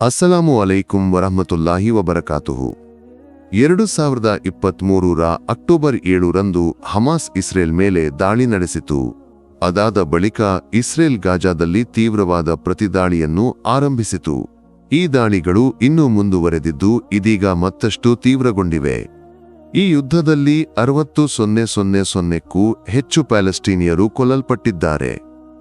ಅಸ್ಸಲಾಮು ಅಲೈಕುಂ ವರಹಮತುಲ್ಲಾಹಿ ವಬರಕಾತುಹು. ಎರಡು ಸಾವಿರದ ಇಪ್ಪತ್ಮೂರರ ಅಕ್ಟೋಬರ್ ಏಳರಂದು ಹಮಾಸ್ ಇಸ್ರೇಲ್ ಮೇಲೆ ದಾಳಿ ನಡೆಸಿತು. ಅದಾದ ಬಳಿಕ ಇಸ್ರೇಲ್ ಗಾಜಾದಲ್ಲಿ ತೀವ್ರವಾದ ಪ್ರತಿದಾಳಿಯನ್ನು ಆರಂಭಿಸಿತು. ಈ ದಾಳಿಗಳು ಇನ್ನೂ ಮುಂದುವರೆದಿದ್ದು ಇದೀಗ ಮತ್ತಷ್ಟು ತೀವ್ರಗೊಂಡಿವೆ. ಈ ಯುದ್ಧದಲ್ಲಿ ಅರವತ್ತು ಸೊನ್ನೆ ಸೊನ್ನೆ ಸೊನ್ನೆಕ್ಕೂ ಹೆಚ್ಚು ಪ್ಯಾಲೆಸ್ಟೀನಿಯರು ಕೊಲ್ಲಲ್ಪಟ್ಟಿದ್ದಾರೆ.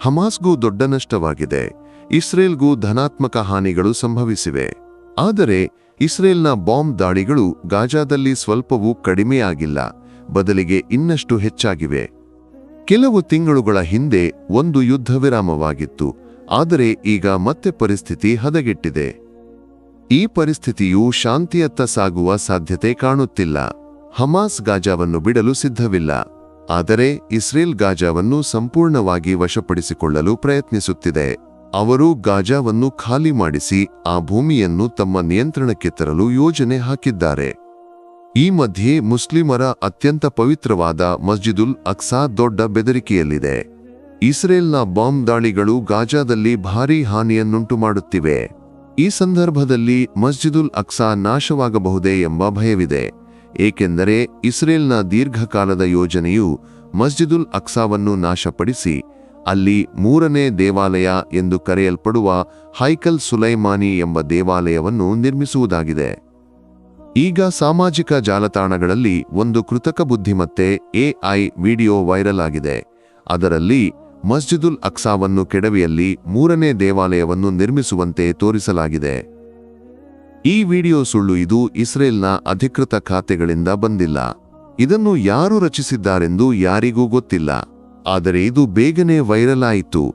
ಹಮಾಸ್ಗೂ ದೊಡ್ಡ ನಷ್ಟವಾಗಿದೆ. ಇಸ್ರೇಲ್ಗೂ ಧನಾತ್ಮಕ ಹಾನಿಗಳು ಸಂಭವಿಸಿವೆ. ಆದರೆ, ಇಸ್ರೇಲ್ನ ಬಾಂಬ್ ದಾಳಿಗಳು ಗಾಜಾದಲ್ಲಿ ಸ್ವಲ್ಪವೂ ಕಡಿಮೆಯಾಗಿಲ್ಲ, ಬದಲಿಗೆ ಇನ್ನಷ್ಟು ಹೆಚ್ಚಾಗಿವೆ. ಕೆಲವು ತಿಂಗಳುಗಳ ಹಿಂದೆ ಒಂದು ಯುದ್ಧ ವಿರಾಮವಾಗಿತ್ತು, ಆದರೆ ಈಗ ಮತ್ತೆ ಪರಿಸ್ಥಿತಿ ಹದಗೆಟ್ಟಿದೆ. ಈ ಪರಿಸ್ಥಿತಿಯು ಶಾಂತಿಯತ್ತ ಸಾಗುವ ಸಾಧ್ಯತೆ ಕಾಣುತ್ತಿಲ್ಲ. ಹಮಾಸ್ ಗಾಜಾವನ್ನು ಬಿಡಲು ಸಿದ್ಧವಿಲ್ಲ. ಆದರೆ ಇಸ್ರೇಲ್ ಗಾಜಾವನ್ನು ಸಂಪೂರ್ಣವಾಗಿ ವಶಪಡಿಸಿಕೊಳ್ಳಲು ಪ್ರಯತ್ನಿಸುತ್ತಿದೆ. ಅವರು ಗಾಜಾವನ್ನು ಖಾಲಿ ಮಾಡಿಸಿ ಆ ಭೂಮಿಯನ್ನು ತಮ್ಮ ನಿಯಂತ್ರಣಕ್ಕೆ ತರಲು ಯೋಜನೆ ಹಾಕಿದ್ದಾರೆ. ಈ ಮಧ್ಯೆ ಮುಸ್ಲಿಮರ ಅತ್ಯಂತ ಪವಿತ್ರವಾದ ಮಸ್ಜಿದುಲ್ ಅಕ್ಸಾ ದೊಡ್ಡ ಬೆದರಿಕೆಯಲ್ಲಿದೆ. ಇಸ್ರೇಲ್ನ ಬಾಂಬ್ ದಾಳಿಗಳು ಗಾಜಾದಲ್ಲಿ ಭಾರೀ ಹಾನಿಯನ್ನುಂಟು ಮಾಡುತ್ತಿವೆ ಈ ಸಂದರ್ಭದಲ್ಲಿ ಮಸ್ಜಿದುಲ್ ಅಕ್ಸಾ ನಾಶವಾಗಬಹುದೇ ಎಂಬ ಭಯವಿದೆ. ಏಕೆಂದರೆ ಇಸ್ರೇಲ್ನ ದೀರ್ಘಕಾಲದ ಯೋಜನೆಯು ಮಸ್ಜಿದುಲ್ ಅಕ್ಸಾವನ್ನು ನಾಶಪಡಿಸಿ ಅಲ್ಲಿ ಮೂರನೇ ದೇವಾಲಯ ಎಂದು ಕರೆಯಲ್ಪಡುವ ಹೈಕಲ್ ಸುಲೈಮಾನಿ ಎಂಬ ದೇವಾಲಯವನ್ನು ನಿರ್ಮಿಸುವುದಾಗಿದೆ. ಈಗ ಸಾಮಾಜಿಕ ಜಾಲತಾಣಗಳಲ್ಲಿ ಒಂದು ಕೃತಕ ಬುದ್ಧಿಮತ್ತೆ ಎಐ ವಿಡಿಯೋ ವೈರಲ್ ಆಗಿದೆ. ಅದರಲ್ಲಿ ಮಸ್ಜಿದುಲ್ ಅಕ್ಸಾವನ್ನು ಕೆಡವಿಯಲ್ಲಿ ಮೂರನೇ ದೇವಾಲಯವನ್ನು ನಿರ್ಮಿಸುವಂತೆ ತೋರಿಸಲಾಗಿದೆ. ಈ ವಿಡಿಯೋ ಸುಳ್ಳು ಇದು ಇಸ್ರೇಲ್ನ ಅಧಿಕೃತ ಖಾತೆಗಳಿಂದ ಬಂದಿಲ್ಲ. ಇದನ್ನು ಯಾರು ರಚಿಸಿದ್ದಾರೆಂದು ಯಾರಿಗೂ ಗೊತ್ತಿಲ್ಲ. ಆದರೆ ಇದು ಬೇಗನೆ ವೈರಲ್ ಆಯಿತು.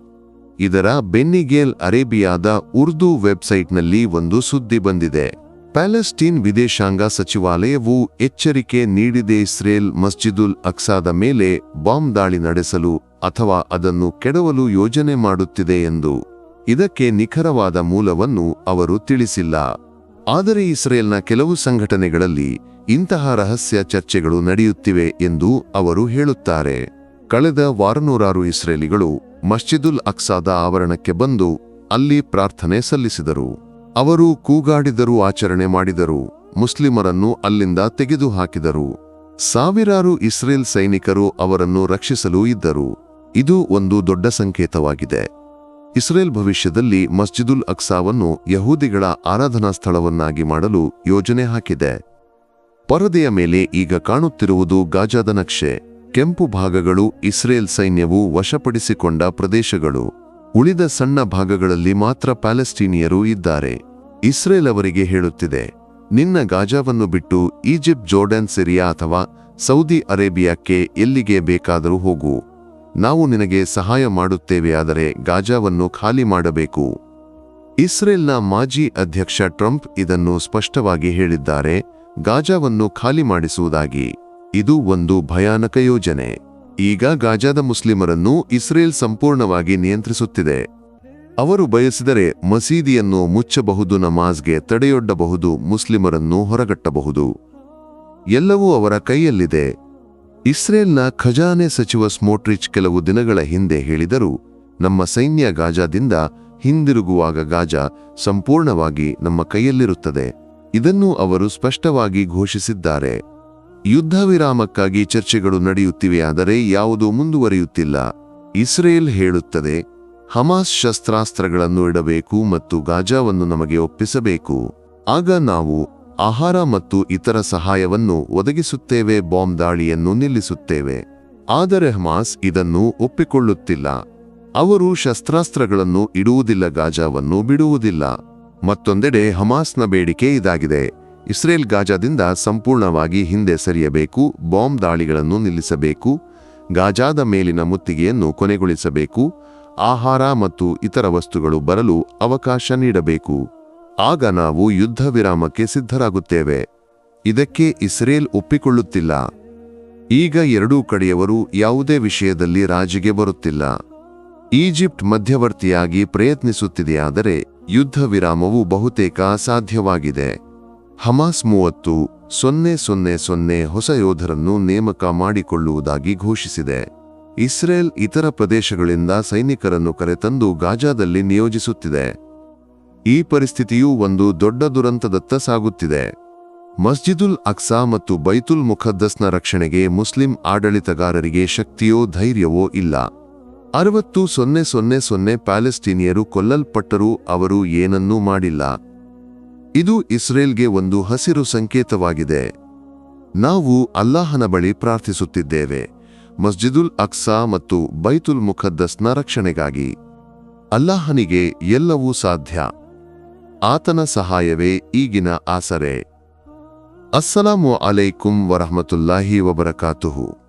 ಇದರ ಬೆನ್ನಿಗೇಲ್ ಅರೇಬಿಯಾದ ಉರ್ದು ವೆಬ್ಸೈಟ್ನಲ್ಲಿ ಒಂದು ಸುದ್ದಿ ಬಂದಿದೆ. ಪ್ಯಾಲೆಸ್ಟೀನ್ ವಿದೇಶಾಂಗ ಸಚಿವಾಲಯವು ಎಚ್ಚರಿಕೆ ನೀಡಿದೆ ಇಸ್ರೇಲ್ ಮಸ್ಜಿದುಲ್ ಅಕ್ಸಾದ ಮೇಲೆ ಬಾಂಬ್ ದಾಳಿ ನಡೆಸಲು ಅಥವಾ ಅದನ್ನು ಕೆಡವಲು ಯೋಜನೆ ಮಾಡುತ್ತಿದೆ ಎಂದು. ಇದಕ್ಕೆ ನಿಖರವಾದ ಮೂಲವನ್ನು ಅವರು ತಿಳಿಸಿಲ್ಲ. ಆದರೆ ಇಸ್ರೇಲ್ನ ಕೆಲವು ಸಂಘಟನೆಗಳಲ್ಲಿ ಇಂತಹ ರಹಸ್ಯ ಚರ್ಚೆಗಳು ನಡೆಯುತ್ತಿವೆ ಎಂದು ಅವರು ಹೇಳುತ್ತಾರೆ. ಕಳೆದ ವಾರನೂರಾರು ಇಸ್ರೇಲಿಗಳು ಮಸ್ಜಿದುಲ್ ಅಕ್ಸಾದ ಆವರಣಕ್ಕೆ ಬಂದು ಅಲ್ಲಿ ಪ್ರಾರ್ಥನೆ ಸಲ್ಲಿಸಿದರು. ಅವರು ಕೂಗಾಡಿದರು, ಆಚರಣೆ ಮಾಡಿದರು ಮುಸ್ಲಿಮರನ್ನು ಅಲ್ಲಿಂದ ತೆಗೆದುಹಾಕಿದರು. ಸಾವಿರಾರು ಇಸ್ರೇಲ್ ಸೈನಿಕರು ಅವರನ್ನು ರಕ್ಷಿಸಲು ಇದ್ದರು. ಇದು ಒಂದು ದೊಡ್ಡ ಸಂಕೇತವಾಗಿದೆ. ಇಸ್ರೇಲ್ ಭವಿಷ್ಯದಲ್ಲಿ ಮಸ್ಜಿದುಲ್ ಅಕ್ಸಾವನ್ನು ಯಹೂದಿಗಳ ಆರಾಧನಾ ಸ್ಥಳವನ್ನಾಗಿ ಮಾಡಲು ಯೋಜನೆ ಹಾಕಿದೆ. ಪರದೆಯ ಮೇಲೆ ಈಗ ಕಾಣುತ್ತಿರುವುದು ಗಾಜಾದ ನಕ್ಷೆ. ಕೆಂಪು ಭಾಗಗಳು ಇಸ್ರೇಲ್ ಸೈನ್ಯವು ವಶಪಡಿಸಿಕೊಂಡ ಪ್ರದೇಶಗಳು. ಉಳಿದ ಸಣ್ಣ ಭಾಗಗಳಲ್ಲಿ ಮಾತ್ರ ಪ್ಯಾಲೆಸ್ಟೀನಿಯರು ಇದ್ದಾರೆ. ಇಸ್ರೇಲ್ ಅವರಿಗೆ ಹೇಳುತ್ತಿದೆ, ನಿನ್ನ ಗಾಜಾವನ್ನು ಬಿಟ್ಟು ಈಜಿಪ್ಟ್, ಜೋರ್ಡನ್, ಸಿರಿಯಾ ಅಥವಾ ಸೌದಿ ಅರೇಬಿಯಾಕ್ಕೆ ಎಲ್ಲಿಗೆ ಬೇಕಾದರೂ ಹೋಗು. ನಾವು ನಿನಗೆ ಸಹಾಯ ಮಾಡುತ್ತೇವೆ, ಆದರೆ ಗಾಜಾವನ್ನು ಖಾಲಿ ಮಾಡಬೇಕು. ಇಸ್ರೇಲ್ನ ಮಾಜಿ ಅಧ್ಯಕ್ಷ ಟ್ರಂಪ್ ಇದನ್ನು ಸ್ಪಷ್ಟವಾಗಿ ಹೇಳಿದ್ದಾರೆ, ಗಾಜಾವನ್ನು ಖಾಲಿ ಮಾಡಿಸುವುದಾಗಿ. ಇದು ಒಂದು ಭಯಾನಕ ಯೋಜನೆ. ಈಗ ಗಾಜಾದ ಮುಸ್ಲಿಮರನ್ನು ಇಸ್ರೇಲ್ ಸಂಪೂರ್ಣವಾಗಿ ನಿಯಂತ್ರಿಸುತ್ತಿದೆ. ಅವರು ಬಯಸಿದರೆ ಮಸೀದಿಯನ್ನು ಮುಚ್ಚಬಹುದು, ನಮಾಜ್ಗೆ ತಡೆಯೊಡ್ಡಬಹುದು, ಮುಸ್ಲಿಮರನ್ನು ಹೊರಗಟ್ಟಬಹುದು. ಎಲ್ಲವೂ ಅವರ ಕೈಯಲ್ಲಿದೆ. ಇಸ್ರೇಲ್ನ ಖಜಾನೆ ಸಚಿವ ಸ್ಮೋಟ್ರಿಚ್ ಕೆಲವು ದಿನಗಳ ಹಿಂದೆ ಹೇಳಿದರು, ನಮ್ಮ ಸೈನ್ಯ ಗಾಜಾದಿಂದ ಹಿಂದಿರುಗುವಾಗ ಗಾಜಾ ಸಂಪೂರ್ಣವಾಗಿ ನಮ್ಮ ಕೈಯಲ್ಲಿರುತ್ತದೆ. ಇದನ್ನು ಅವರು ಸ್ಪಷ್ಟವಾಗಿ ಘೋಷಿಸಿದ್ದಾರೆ. ಯುದ್ಧ ವಿರಾಮಕ್ಕಾಗಿ ಚರ್ಚೆಗಳು ನಡೆಯುತ್ತಿವೆಯಾದರೆ ಯಾವುದೂ ಮುಂದುವರಿಯುತ್ತಿಲ್ಲ. ಇಸ್ರೇಲ್ ಹೇಳುತ್ತದೆ, ಹಮಾಸ್ ಶಸ್ತ್ರಾಸ್ತ್ರಗಳನ್ನು ಇಡಬೇಕು ಮತ್ತು ಗಾಜಾವನ್ನು ನಮಗೆ ಒಪ್ಪಿಸಬೇಕು. ಆಗ ನಾವು ಆಹಾರ ಮತ್ತು ಇತರ ಸಹಾಯವನ್ನು ಒದಗಿಸುತ್ತೇವೆ, ಬಾಂಬ್ ದಾಳಿಯನ್ನು ನಿಲ್ಲಿಸುತ್ತೇವೆ. ಆದರೆ ಹಮಾಸ್ ಇದನ್ನು ಒಪ್ಪಿಕೊಳ್ಳುತ್ತಿಲ್ಲ. ಅವರು ಶಸ್ತ್ರಾಸ್ತ್ರಗಳನ್ನು ಇಡುವುದಿಲ್ಲ, ಗಾಜಾವನ್ನು ಬಿಡುವುದಿಲ್ಲ. ಮತ್ತೊಂದೆಡೆ ಹಮಾಸ್ನ ಬೇಡಿಕೆ ಇದಾಗಿದೆ. ಇಸ್ರೇಲ್ ಗಾಜಾದಿಂದ ಸಂಪೂರ್ಣವಾಗಿ ಹಿಂದೆ ಸರಿಯಬೇಕು, ಬಾಂಬ್ ದಾಳಿಗಳನ್ನು ನಿಲ್ಲಿಸಬೇಕು, ಗಾಜಾದ ಮೇಲಿನ ಮುತ್ತಿಗೆಯನ್ನು ಕೊನೆಗೊಳಿಸಬೇಕು, ಆಹಾರ ಮತ್ತು ಇತರ ವಸ್ತುಗಳು ಬರಲು ಅವಕಾಶ ನೀಡಬೇಕು. ಆಗ ನಾವು ಯುದ್ಧ ವಿರಾಮಕ್ಕೆ ಸಿದ್ಧರಾಗುತ್ತೇವೆ. ಇದಕ್ಕೆ ಇಸ್ರೇಲ್ ಒಪ್ಪಿಕೊಳ್ಳುತ್ತಿಲ್ಲ. ಈಗ ಎರಡೂ ಕಡೆಯವರು ಯಾವುದೇ ವಿಷಯದಲ್ಲಿ ರಾಜಿಗೆ ಬರುತ್ತಿಲ್ಲ. ಈಜಿಪ್ಟ್ ಮಧ್ಯವರ್ತಿಯಾಗಿ ಪ್ರಯತ್ನಿಸುತ್ತಿದೆಯಾದರೆ ಯುದ್ಧ ವಿರಾಮವು ಬಹುತೇಕ ಅಸಾಧ್ಯವಾಗಿದೆ. ಹಮಾಸ್ ಮೂವತ್ತು ಸೊನ್ನೆ ಸೊನ್ನೆ ಸೊನ್ನೆ ಹೊಸ ಯೋಧರನ್ನು ನೇಮಕ ಮಾಡಿಕೊಳ್ಳುವುದಾಗಿ ಘೋಷಿಸಿದೆ. ಇಸ್ರೇಲ್ ಇತರ ಪ್ರದೇಶಗಳಿಂದ ಸೈನಿಕರನ್ನು ಕರೆತಂದು ಗಾಜಾದಲ್ಲಿ ನಿಯೋಜಿಸುತ್ತಿದೆ. ಈ ಪರಿಸ್ಥಿತಿಯು ಒಂದು ದೊಡ್ಡ ದುರಂತದತ್ತ ಸಾಗುತ್ತಿದೆ. ಮಸ್ಜಿದುಲ್ ಅಕ್ಸಾ ಮತ್ತು ಬೈತುಲ್ ಮುಖದ್ದಸ್ನ ರಕ್ಷಣೆಗೆ ಮುಸ್ಲಿಂ ಆಡಳಿತಗಾರರಿಗೆ ಶಕ್ತಿಯೋ ಧೈರ್ಯವೋ ಇಲ್ಲ. ಅರವತ್ತು ಸೊನ್ನೆ ಸೊನ್ನೆ ಸೊನ್ನೆ ಪ್ಯಾಲೆಸ್ಟೀನಿಯರು ಕೊಲ್ಲಲ್ಪಟ್ಟರೂ ಅವರು ಏನನ್ನೂ ಮಾಡಿಲ್ಲ. ಇದು ಇಸ್ರೇಲ್ಗೆ ಒಂದು ಹಸಿರು ಸಂಕೇತವಾಗಿದೆ. ನಾವು ಅಲ್ಲಾಹನ ಬಳಿ ಪ್ರಾರ್ಥಿಸುತ್ತಿದ್ದೇವೆ. ಮಸ್ಜಿದುಲ್ ಅಕ್ಸಾ ಮತ್ತು ಬೈತುಲ್ ಮುಖದ್ದಸ್ನ ರಕ್ಷಣೆಗಾಗಿ. ಅಲ್ಲಾಹನಿಗೆ ಎಲ್ಲವೂ ಸಾಧ್ಯ. ಆತನ ಸಹಾಯವೇ ಈಗಿನ ಆಸರೆ. ಅಸ್ಸಲಾಮು ಅಲೈಕುಂ ವರಹಮತುಲ್ಲಾಹಿ ವಬರಕಾತುಹು.